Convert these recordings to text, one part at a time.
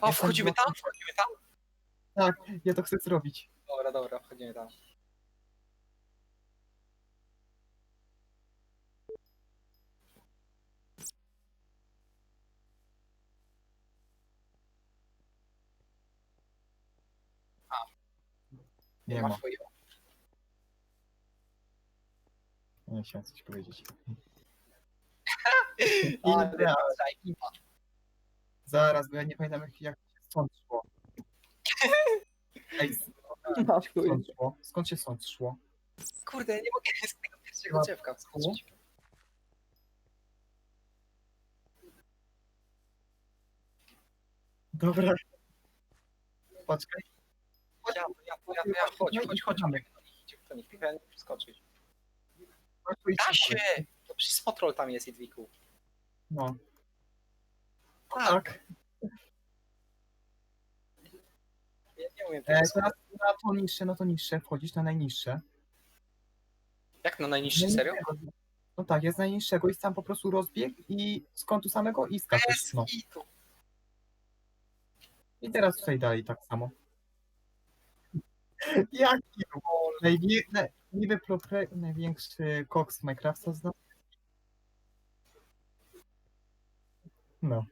A, wchodzimy tam? Wchodzimy tam? Tak, ja to chcę zrobić. Dobra, dobra, wchodzimy tam. Nie ma. chuju. Nie chciałem coś powiedzieć. Zajebista. Zaraz, bo ja nie pamiętam jak, jak się stąd szło. Ej, się chuj. stąd szło? Skąd się stąd szło? Kurde, ja nie mogę z tego pierwszego Chyba drzewka wskoczyć. Dobra. Poczekaj. Ja, ja, ja, ja, ja, chodź, chodź, chodź. Idzie w to nie ja nie przeskoczyć. Chodź i Da się! To przecież spotrol tam jest, Jedwiku. No. Tak. Ja nie umiem E, teraz na to niższe, na to niższe, wchodzisz na najniższe. Jak na najniższy, serio? Najniższego. No tak, jest najniższego i sam po prostu rozbieg i z kątu samego i skaczesz. No. i tu. I teraz tutaj dalej tak samo. Jaki Najwie... na- niby największy koks Minecrafta zna? No.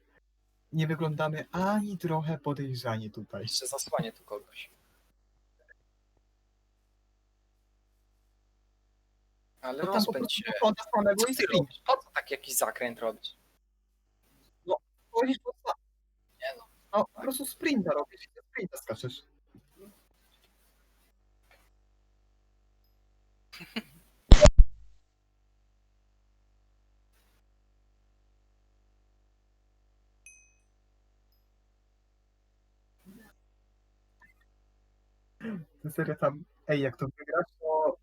Nie wyglądamy ani trochę podejrzanie tutaj. Jeszcze zasłanię tu kogoś. Ale To tam po rozpędź prostu się. samego Co i ty robisz? Po co tak jakiś zakręt robić? Chodzisz po sa- Nie no. No, po prostu sprinta robisz i ze sprinta skaczesz. To serio tam, ej, jak to wygrasz, to...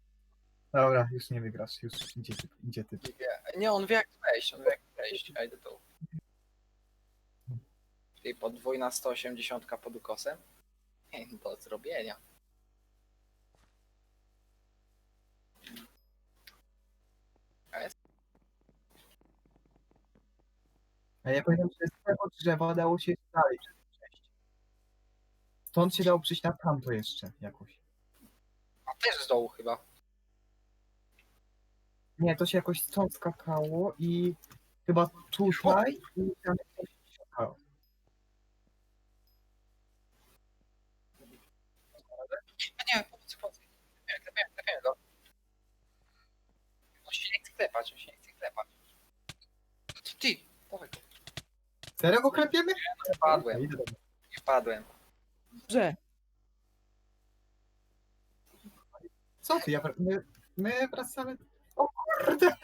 Dobra, już nie wygrasz, już idzie typ, idzie typ. Nie wie. Nie, on wie jak wejść, on wie jak wejść. Ja idę tu. I podwójna 180 pod ukosem? Nie, do zrobienia. A ja pamiętam, że z tego drzewa dało się przejść. Stąd się dało przejść na tamto jeszcze jakoś. A też z dołu chyba. Nie, to się jakoś stąd skakało i chyba tutaj i tam jakoś się skakało. A nie, pomocy, pomocy. Nie, klepiemy, klepiemy go. On się nie chce klepać, on się nie chce klepać. Ty, dawaj go. Serio go klepiemy? Nie padłem, Idę do- nie padłem. Że. Co ty, ja wr- my, my wracamy... O kurde!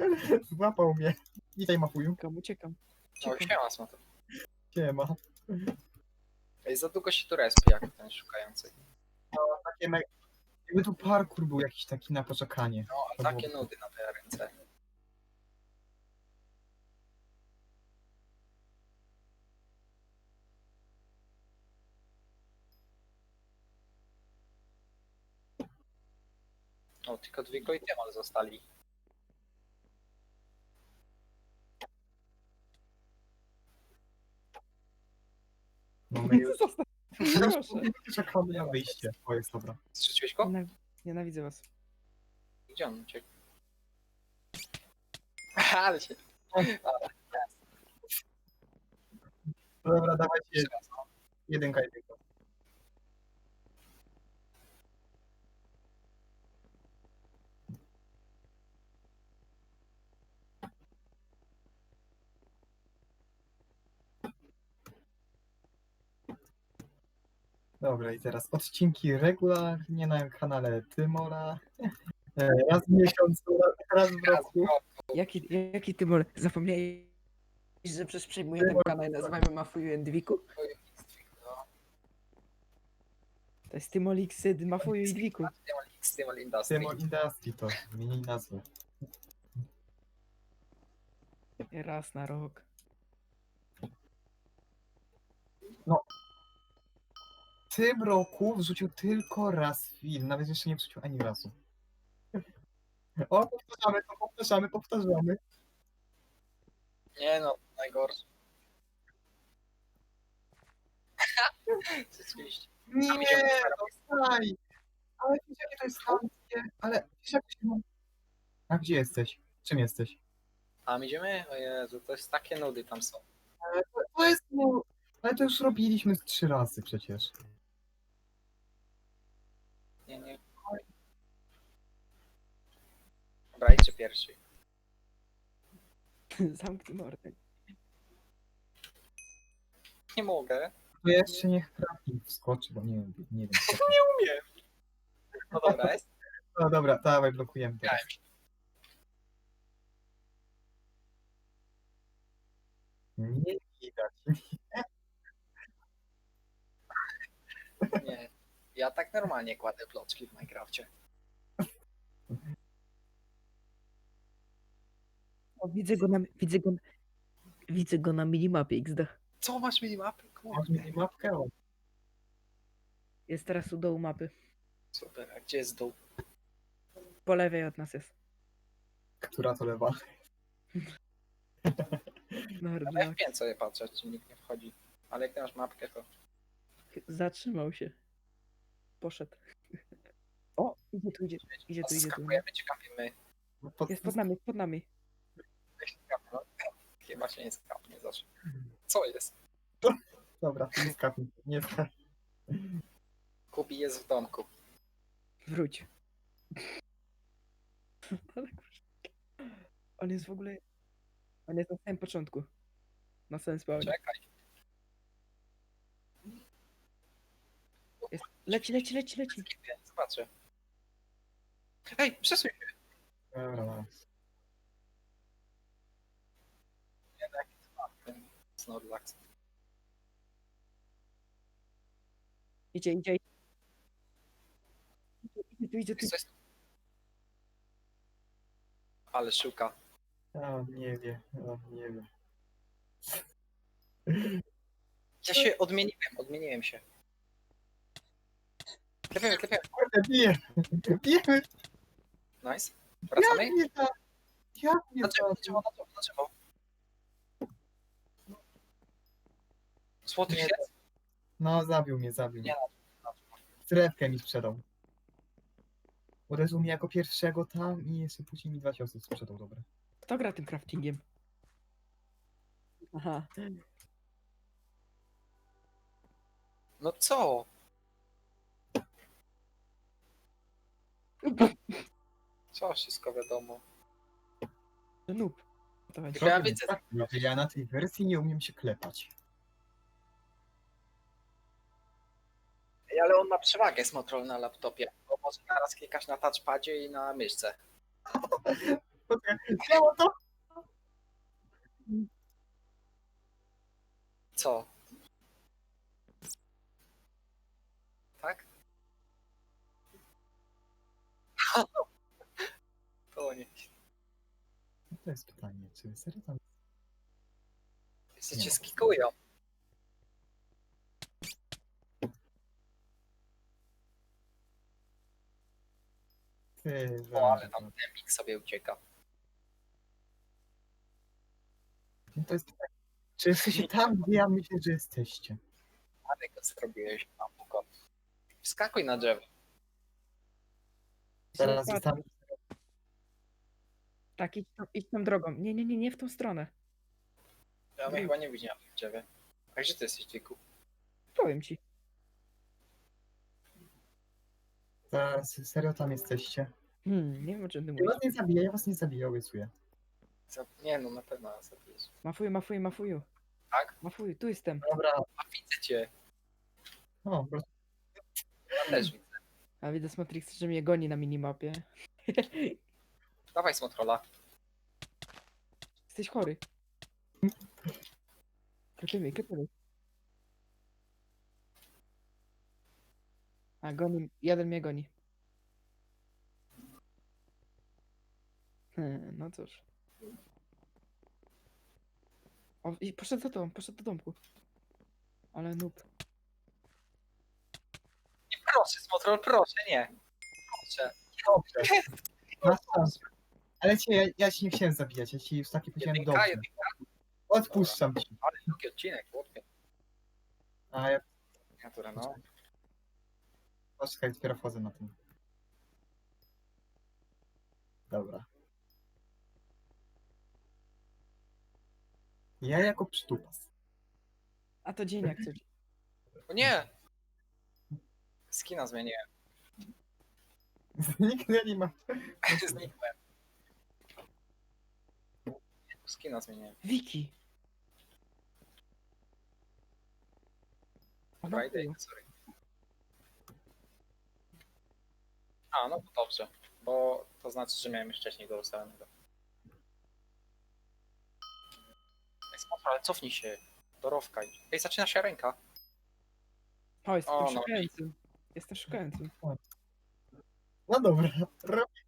Złapał mnie. Witaj Mafuju. Uciekam, uciekam. No, Uciekam. siema, smoto. Siema. Ej, za długo się tu respi, jak ten szukający. Takie me... Jakby tu parkour był jakiś taki na poczekanie. No, a takie nudy na te ręce. Tylko Dwiko i Tymal zostali. No my już Zostaw. Proszę. czekamy na wyjście. O, jest dobra. Zrzuciłeś go? Nienaw- Nienawidzę was. Gdzie on uciekł? Ale się... Dobra, dawajcie jedynka, jedynka. Dobra, i teraz odcinki regularnie na kanale Tymora. E, Raz w miesiącu, raz w roku. Jaki, jaki ty mol? Zapomniałeś, że przecież przejmuję ten kanał i nazywamy Mafuju Endwiku? To jest Tymolixyd Mafuju i Dwiku. Tymal X, Tymal Industry. Tymor Industry to zmieni nazwę. Raz na rok. Tym roku wrzucił tylko raz film, nawet jeszcze nie wrzucił ani razu. O, powtarzamy to, powtarzamy, powtarzamy. Nie no, najgorsze. Rzeczywiście. Nie, idziemy no. Ale wiesz jakie to jest chamskie? Ale wiesz jak to się ma... A gdzie jesteś? Czym jesteś? Tam idziemy? O Jezu, to jest takie nudy tam są. Ale to, to jest no... Ale to już robiliśmy z trzy razy przecież. Nie, nie. Dobra, idźcie pierwszy. Zamknij mordę. Nie mogę. To jeszcze niech trafik wskoczy, bo nie wiem, nie wiem. co- Nie umiem. No dobra, jest. No dobra, dawaj, blokujemy teraz. Nie widać. Nie. Ja tak normalnie kładę plotki w Minecrafcie. O, widzę go na, widzę go, widzę go na minimapie XD. Co masz minimapy? Masz Kurde. minimapkę? O, Jest teraz u dołu mapy. Super, a gdzie jest dół? Po lewej od nas jest. Która to lewa? No, Ale no, ja wiem sobie patrzeć, czy nikt nie wchodzi. Ale jak masz mapkę, to... zatrzymał się. Poszedł. O, idzie tu, idzie, idzie tu, idzie tu. Skakujemy? No pod- Jest pod nami, jest pod nami. No, Chyba się nie skapnie zawsze. Co jest? Dobra, nie skapnij, nie skapnij. Kubi jest w domku. Wróć. On jest w ogóle... On jest na samym początku. Na samym spawnie. Czekaj. Jest... Leci, leci, leci, leci. Zobaczę. Ej, przesuń się. Dobra, dobra. Ten Snorlax. Idzie, idzie. Idzie tu, idzie tu. Coś... Ale szuka. A, nie wie, o, nie wiem. Ja się odmieniłem, odmieniłem się. Klepiemy, klepiemy. Kurde, bije! Bijemy! Nice. Wracamy? Jak nie tak? Jak nie Dlaczego, tak? dlaczego, dlaczego, dlaczego? Złoty Nie, świec? No, zabił mnie, zabił Nie, mnie. Strefkę mi sprzedał. Uderzył mnie jako pierwszego tam i jeszcze później mi dwa ciosy sprzedał, dobra. Kto gra tym craftingiem? Aha. No co? Co wszystko wiadomo. Noob. To. Tylko ja widzę, że ja na tej wersji nie umiem się klepać. Ale on ma przewagę Smotrol na laptopie, bo może naraz klikasz na touchpadzie i na myszce. To? Co? Tak? To nie. To jest pytanie, czy serio tam... Nie cię skikują. Ty, O, ale tam Demik sobie ucieka. No to jest pytanie. Czy jesteście tam, gdzie ja myślę, że jesteście? Ale go zrobiłeś na pukot. Wskakuj na drzewo. Zaraz Zobacz. tam... Tak, idź tą, idź tą drogą. Nie, nie, nie, nie w tą stronę. Ja mnie chyba nie widziałem w drzewie. A gdzie ty jesteś, Dziku? Powiem ci. Zaraz, serio tam jesteście? Hmm, nie wiem o czym ty Ja mówisz. was nie zabiję, ja was nie zabiję, obiecuję. Nie no, na pewno nas zabijesz. Mafuju, mafuju, mafuju. Tak? Mafuju, tu jestem. Dobra, A widzę cię. o, po prostu Ja też widzę. A widzę z Matrix, że mnie goni na minimapie. Dawaj Smotrola. Jesteś chory. Klepiemy, klepiemy. A, goni, jeden mnie goni. Hmm, no cóż. O, i poszedł do domu, poszedł do domku. Ale noob. Nie, proszę, Smotrol, proszę, nie. Proszę. dobrze. Masz szansę. Ale cię, ja, ja ci nie chciałem zabijać, ja ci już taki powiedziałem Jedynka, dobrze. jedynka. Odpuszczam ci. Ale drugi odcinek, chłopie. A ja miniaturę, no. Poczekaj, dopiero wchodzę na tym. Dobra. Ja jako psztupas. A to dzień jak coś. O nie! Skina zmieniłem. Nigdy nie ma. Znikłem. Skina zmieniłem. Wiki. Friday, sorry. A, no to dobrze, bo to znaczy, że miałem już wcześniej go ustalonego. Ej, spoko, ale cofnij się. Dorowkaj. Ej, zaczyna się ręka. O, jestem O, no. szukającym. Jestem szukającym. No dobra. Robię.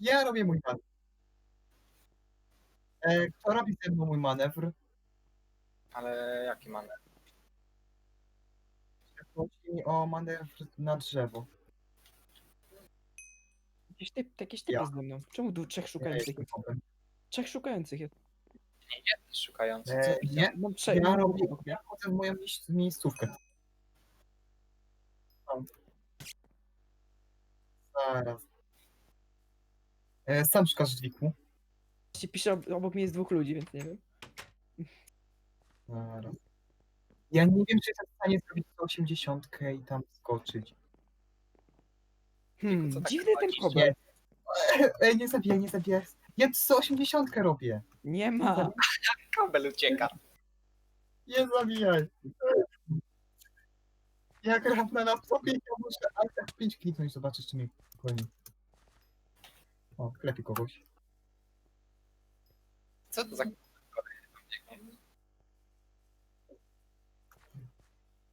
Ja robię mój manewr. E, kto robi ze mną mój manewr? Ale jaki manewr? Chodzi mi o manewr na drzewo. Jakieś, typ, jakieś typy Ja. ze mną. Czemu tu trzech Ja szukających jestem jest? problem. Trzech szukających jest. Szukający. E, nie, Mam trzech. ja robię, ja chodzę w moją miejsc- miejscówkę. Tam. Zaraz. E, sam szukasz dźwigu. Się pisze, ob- obok mnie jest dwóch ludzi, więc nie wiem. Zaraz. Ja nie wiem, czy jestem w stanie zrobić 180 i tam skoczyć. Hmm, co tak dziwny ten chodzisz? kobel. Ej, nie zabijaj, nie zabijaj. Ja 180 robię. Nie ma. Kabel ucieka. Nie zabijaj. Ja gram na laptopie ja muszę Alt 5 kliknąć, zobaczysz, czy mnie goni. O, klepie kogoś. Co to za...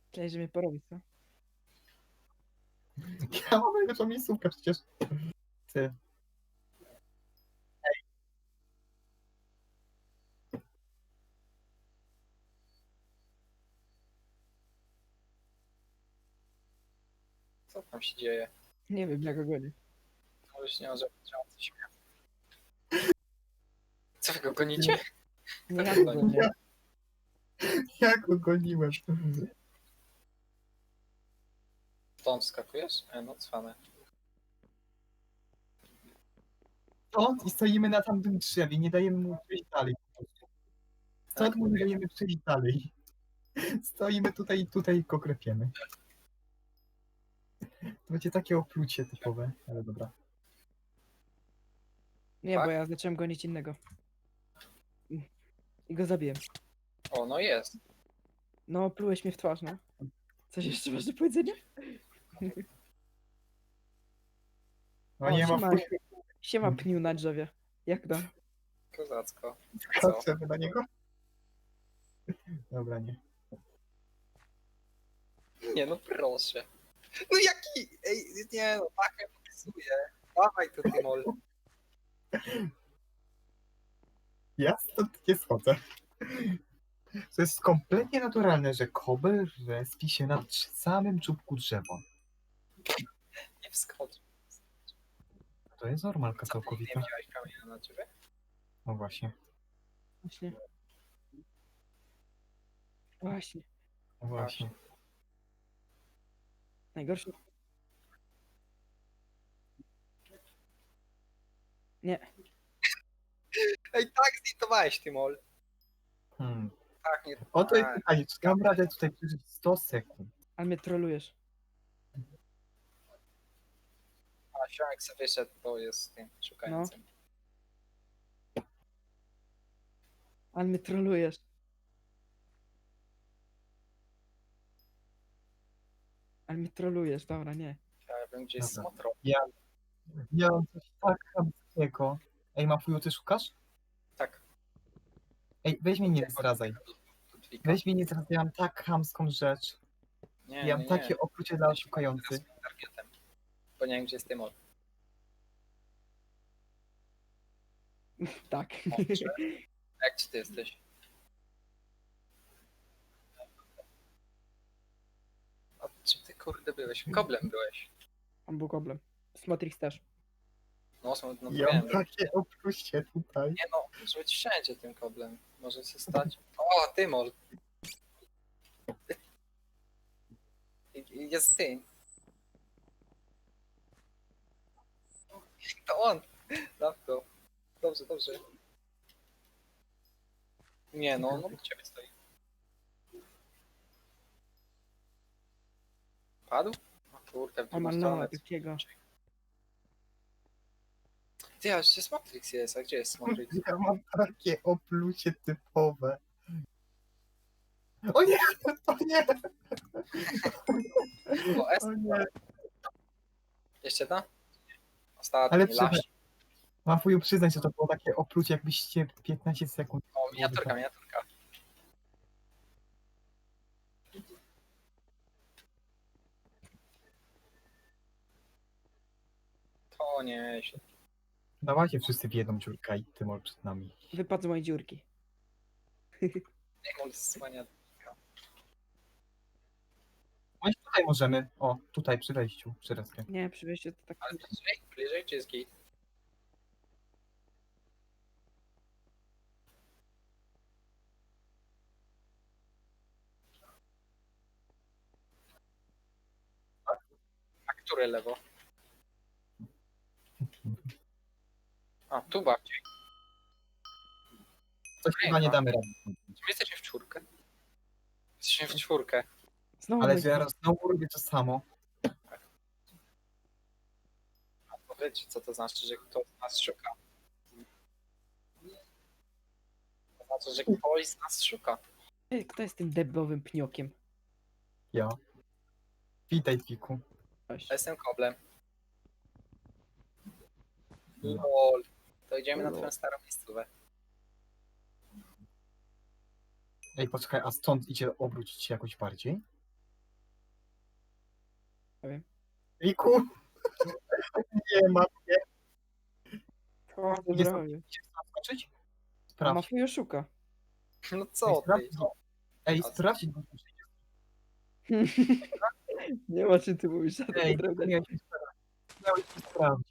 Myślałem, że mnie porobi, co? Ja mam najlepszą miejscówkę przecież. Ty. Co tam się dzieje? Nie wiem, jak ogólnie. To już nie może być się. Co wy go gonicie? Nie ja go nie. Ja go goniłem. Stąd skakujesz? E, no cwane. Stąd i stoimy na tamtym drzewie, nie dajemy mu przejść dalej. Stąd mu nie dajemy przejść dalej. Stoimy tutaj i tutaj go klepiemy. To będzie takie oplucie typowe, ale dobra. Nie, Tak? bo ja zacząłem gonić innego. I go zabiłem. O, no jest. No, plułeś mnie w twarz, no. Coś jeszcze masz do powiedzenia? No O, nie ma siema. wpływu Siema pniu na drzewie. Jak tam? Kozacko. Co? Patrzę na niego. Dobra, nie. Nie no proszę. No jaki? Ej, nie no, tak mnie popisuje. Dawaj tu Timol. Ja stąd nie schodzę. To jest kompletnie naturalne, że kobel respi się na samym czubku drzewa. Nie wschodź. To jest normalka Co ty nie całkowita. widziałeś kamienia na ciebie? No właśnie. Właśnie. Właśnie. No właśnie. Najgorsze. Nie. Ej, tak zlitowałeś Timol. Hmm. Tak, nie. Oto jest tak. pytanie, czy mam radę tutaj przeżyć 100 sekund? Ale mnie trolujesz. A Siomek sobie wyszedł, bo jest tym szukającym. Ale mnie trolujesz. Ale mnie trolujesz, dobra, nie. Ja wiem, gdzie jest Dobra. Smotro. Ja, ja mam coś tak chamskiego. Ej, Mafuju, ty szukasz? Tak. Ej, weź mnie nie zdradzaj. Weź mnie nie zdradzaj, ja mam tak chamską rzecz. Nie, Ja nie, mam nie. takie oplucie dla szukający. Bo nie wiem, gdzie jest Timol. Tak. Jak ci ty jesteś? A czym ty kurde byłeś? Koblem byłeś. On był goblem. Smotrix też. No, są, no to Ja wiem. takie tutaj. Nie no, może być wszędzie tym koblem. Może się stać. O, Tymol. jest ty. To on. Dawko. Dobrze, dobrze. Nie no, no u ciebie stoi. Padł? O kurde, w O, ma drugą nowa stronę. takiego. Ty, a jeszcze Smotrix jest, a gdzie jest Smotrix? Ja mam takie oplucie typowe. O nie! O nie! O, S, O nie! jeszcze jedna? Ostatni, Ale przyznaj- Mam fuju przyznać, że to było takie oplucie, jakbyście 15 sekund. O, miniaturka, miniaturka. To nie Dawajcie wszyscy w jedną dziurkę i ty może przed nami. Wypadł z mojej dziurki. Nie mam zasłania. No i tutaj możemy. O, tutaj przy wejściu, przy reskie. Nie, przy wejściu to tak... Ale bliżej, bliżej czy jest git? A które lewo? A, tu bardziej. Coś chyba nie damy rady. My jesteśmy w czwórkę? Jesteśmy w czwórkę. Znowu Ale mój- zaraz znowu robię to samo. A powiedzcie, co to znaczy, że ktoś z nas szuka. To znaczy, że ktoś z nas szuka. Ej, Kto jest tym debowym pniokiem? Ja. Witaj. Cześć. Ja jestem koblem. Lol. To idziemy na twoją starą miejscówę. Ej, poczekaj, a stąd idzie obrócić się jakoś bardziej? Nie wiem. Nie ma. O, Jest- zrobię. Skoczyć? A Sprawdź. Mafujo szuka. No co ty? sprawdź. Ej, sprawdź. Nie ma czym ty mówisz, żadnego Ej, drewna. nie, miałeś mi sprawdzić.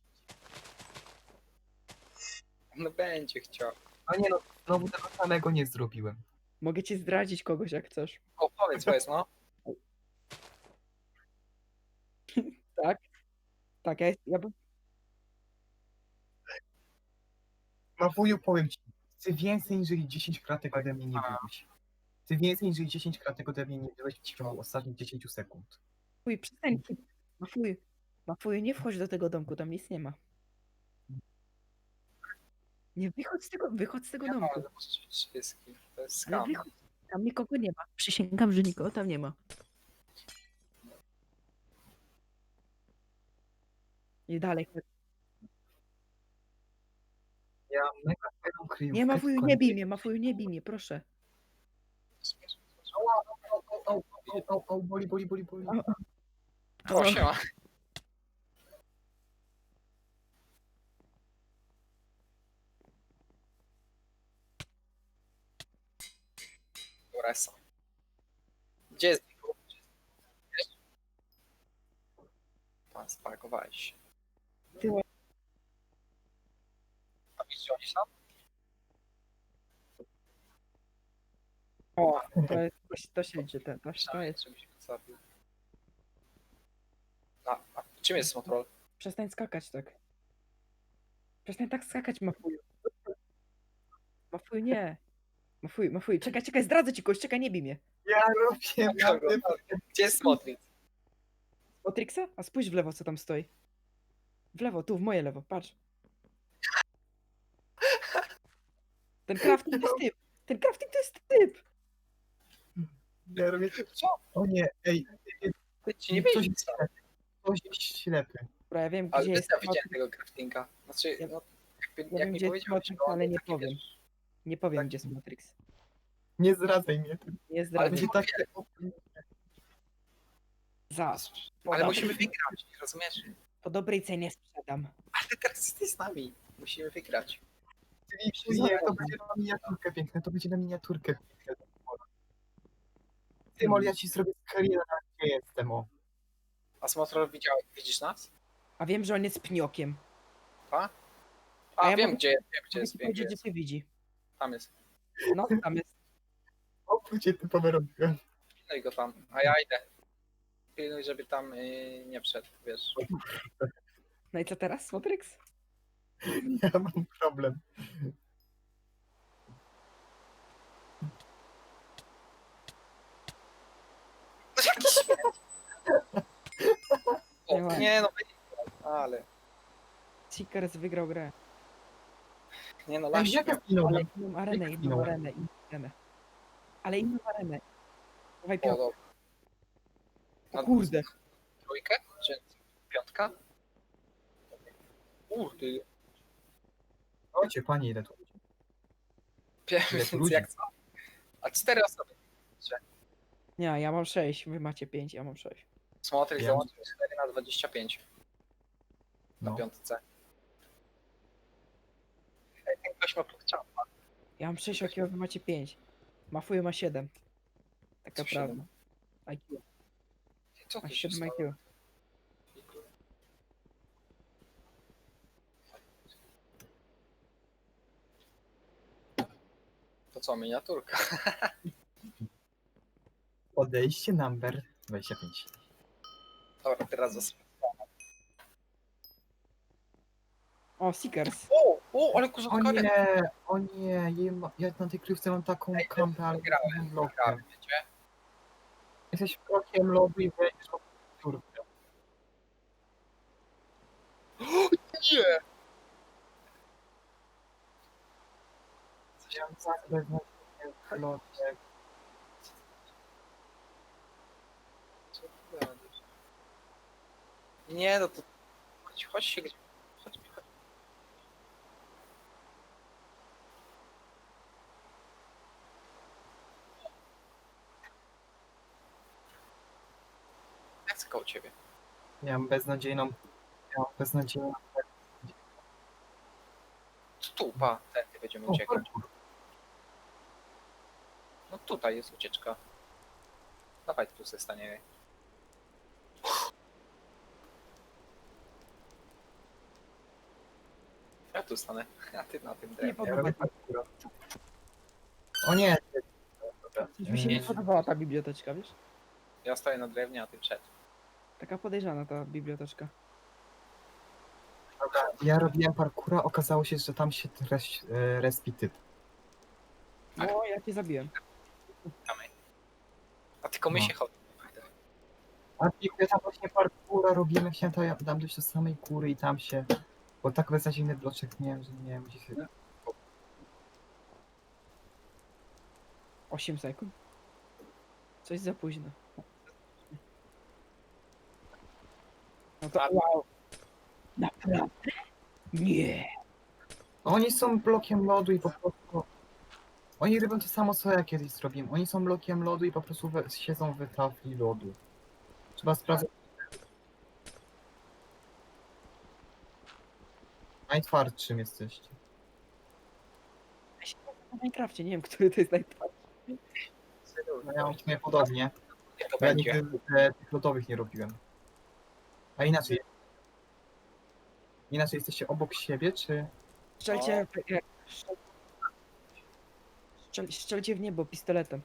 No będzie chciał. A nie no, znowu tego samego nie zrobiłem. Mogę ci zdradzić kogoś jak chcesz. O, powiedz, powiedz, no. Tak? Tak, ja, jest, ja bym... Ma wuju, powiem ci, ty więcej niż 10 kratek ode mnie nie byłeś. Ty więcej niż 10 kratek ode mnie nie byłeś w ciągu ostatnich 10 sekund. Fuj, przestań. Mafuj. Mafuj, nie wchodź do tego domku, tam nic nie ma. Nie, wychodź z tego, wychodź z tego Ja mam domku. wszystkich. To jest Ale skam. wychodź. Tam nikogo nie ma. Przysięgam, że nikogo tam nie ma. I dalej. Ja mam mega fajną kryjówkę. Nie, Mafuju, tylko nie bij mnie, Mafuju, nie bij mnie, proszę. Au, au, au, au, au, au, boli, boli, boli, boli. O, siema. Dobra, są. Gdzie jest? Pan spakowałeś się. Ty- A gdzie oni są? O, to, jest, to, się- to się liczy, to, to, się- to jest. Żebyś go zabił. A, a czym jest Motrol? Przestań skakać tak. Przestań tak skakać, Mafuju. Mafuju, nie. Mafuju, Mafuju, czekaj, czekaj, zdradzę ci kogoś, czekaj, nie bij mnie. Ja robię Kogo? Gdzie jest Motrix? Otrixa? A spójrz w lewo, co tam stoi. W lewo, tu, w moje lewo, patrz. Ten crafting to jest typ. Ten crafting to jest typ. Ja robię... Co? O nie, ej, Ty ci nie Coś- widzisz. ktoś jest ślepy. Dobra, ja wiem, Ale gdzie jest. ja widziałem tego craftinga. Znaczy, Ja- no, jakby, ja jak wiem, mi gdzie jest Matrix, ale nie powiem. wiesz, Nie powiem, Tak. gdzie jest Matrix. Nie zdradzaj mnie. Nie Ale zdradzę. Będzie takie... Za. ale Podam. musimy wygrać, rozumiesz? Po dobrej cenie sprzedam. Ale teraz jesteś z nami. Musimy wygrać. Nie, to będzie na miniaturkę piękne, to będzie na miniaturkę piękne. Ty, Mol, ja ci zrobię karierę, gdzie jestem, o. A Smotrol widział, widzisz nas? A wiem, że on jest pniokiem. A, A ja wiem mogę- gdzie jest, wiem gdzie jest, wiem gdzie powiedzieć, że jest. cię widzi. Tam jest. No, tam jest. Oprócz typowe robiłem. No i go tam. A ja idę. Pilnuj, żeby tam y, nie wszedł, wiesz. No i co teraz, Smotrix? Ja mam problem. O, nie no, ale, Seekers wygrał grę. nie no, laś. jak ja Ale inną arenę, inną arenę, inną arenę. Ale inną arenę. Dawaj O, dobra. O kurde. Trójkę? Czy piątka? Kurde, Chodźcie, panie, ile tu? Więc ludzi? jak co? A cztery osoby. Nie, ja mam 6, wy macie 5, ja mam 6. Smotrix Wiem. załączył 4 na 25 na No. piątce. Ej, ten ktoś ma podciąg. Ja mam 6 IQ, wy macie 5. Mafuju ma 7. Taka Co siedem? prawda. IQ. Co Ma tu się 7 stało? IQ. To co, miniaturka? Podejście number 25. Dobra, teraz zostawiam. O, Seekers. O, o, ale kurwa, O nie, o nie, jej ma- ja na tej krywce mam taką Ej, kampę, ale blokiem. Grałem, wiecie? Jesteś blokiem lobby i wejdziesz w turkę. Nie! Locie. Co ty gadasz? Nie, no to... Chodź, chodź się gdzieś... Chodź, chodź. Ja chcę koło ciebie. Ja mam beznadziejną, mam beznadziejną... Stupa, tędy będziemy O, uciekać. No tutaj jest ucieczka. Dawaj tu se staniemy. Ja tu stanę, a ty na tym Nie drewnie. Ja robię. O nie! Dobra. Mi się nie Nie. podobała ta biblioteczka, wiesz? Ja stoję na drewnie, a ty przed. Taka podejrzana ta biblioteczka. Dobra, Ja robiłem parkura, okazało się, że tam się res, e, respi typ. Tak. O, ja cię zabiłem. A tylko my No. się chodzimy. A ja tam właśnie parkura robiłem, chciałem tam, ja tam dojść do samej góry i tam się... Bo tak beznadziejny bloczek miałem, że nie wiem gdzie się... 8 sekund. Coś za późno. No to wow. Naprawdę? Nie. Oni są blokiem lodu i po prostu... Oni robią to samo co ja kiedyś zrobiłem. Oni są blokiem lodu i po prostu we, siedzą w tafli lodu. Trzeba sprawdzać... Najtwardszym jesteście. Ja się na Minecrafcie, nie wiem, który to jest najtwardszy. No ja mam w sumie podobnie. Bo ja nigdy e, tych lodowych nie robiłem. A inaczej... Inaczej jesteście obok siebie, czy... Strzelcie, e, strzel- strzel, strzelcie w niebo pistoletem.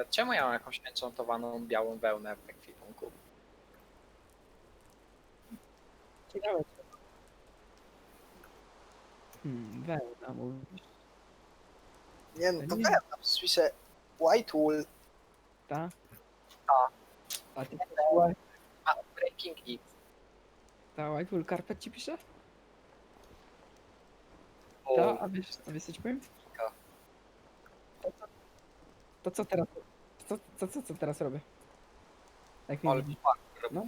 A Czemu ja mam jakąś enchantowaną białą wełnę w ekwipunku? Ciekawe. Hmm, wełna mówisz. Nie no to Nie. wełna, piszę white wool, Ta? Ta. A ty a breaking it. ta White Wool Carpet ci pisze? O, Ta, a wiesz, a wiesz co ci powiem? To co teraz? Co, co, co, co teraz robię? Jak mnie ale fuck, No.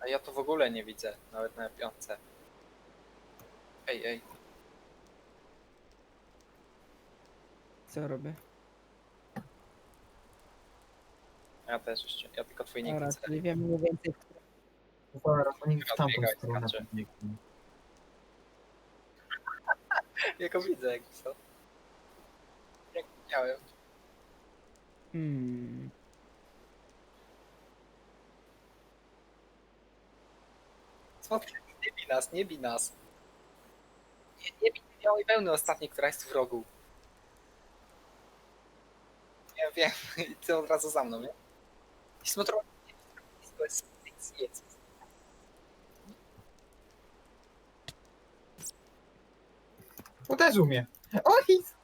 A ja to w ogóle nie widzę, nawet na piątce. Ej, ej. co robię. Ja też jeszcze, ja tylko twój nick Dobra, widzę. czyli wiem mniej więcej, Zaraz, oni w tamtą Biegaj, stronę skacze. pobiegną. Ja go widzę, jak co. Jak widziałem. Hmm. Nie bij nas, nie bij nas. Nie, nie bij białej wełny ostatniej, która jest w rogu. Ja wiem, i ty od razu za mną, nie? I jest. Uderzył mnie. Oj!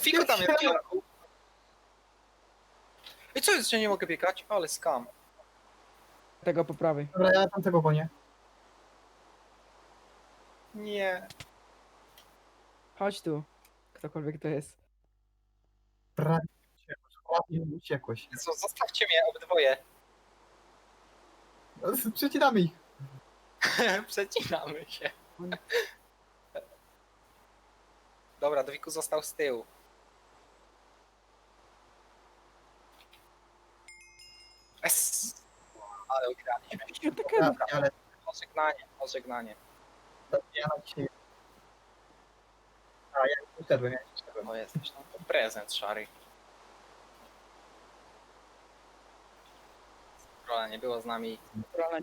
Fiko tam jest w kierunku. I co jest, że nie mogę biegać? Ale skam. Tego po prawej. Dobra, ja tamtego gonię. Nie. Chodź tu. Ktokolwiek to jest. Prawie uciekłeś. Prawie uciekłeś. Jezu, zostawcie mnie, obydwoje. No, Przecinamy ich. Przecinamy się. Dobra, Dwiku został z tyłu. Es. Ale ugraliśmy. Takiego. Ja, ale Pożegnanie, pożegnanie. ja na dzisiaj... A, ja już uszedłem, ja już uszedłem. No jesteś, no to prezent szary. Rola nie było z nami. Dobra,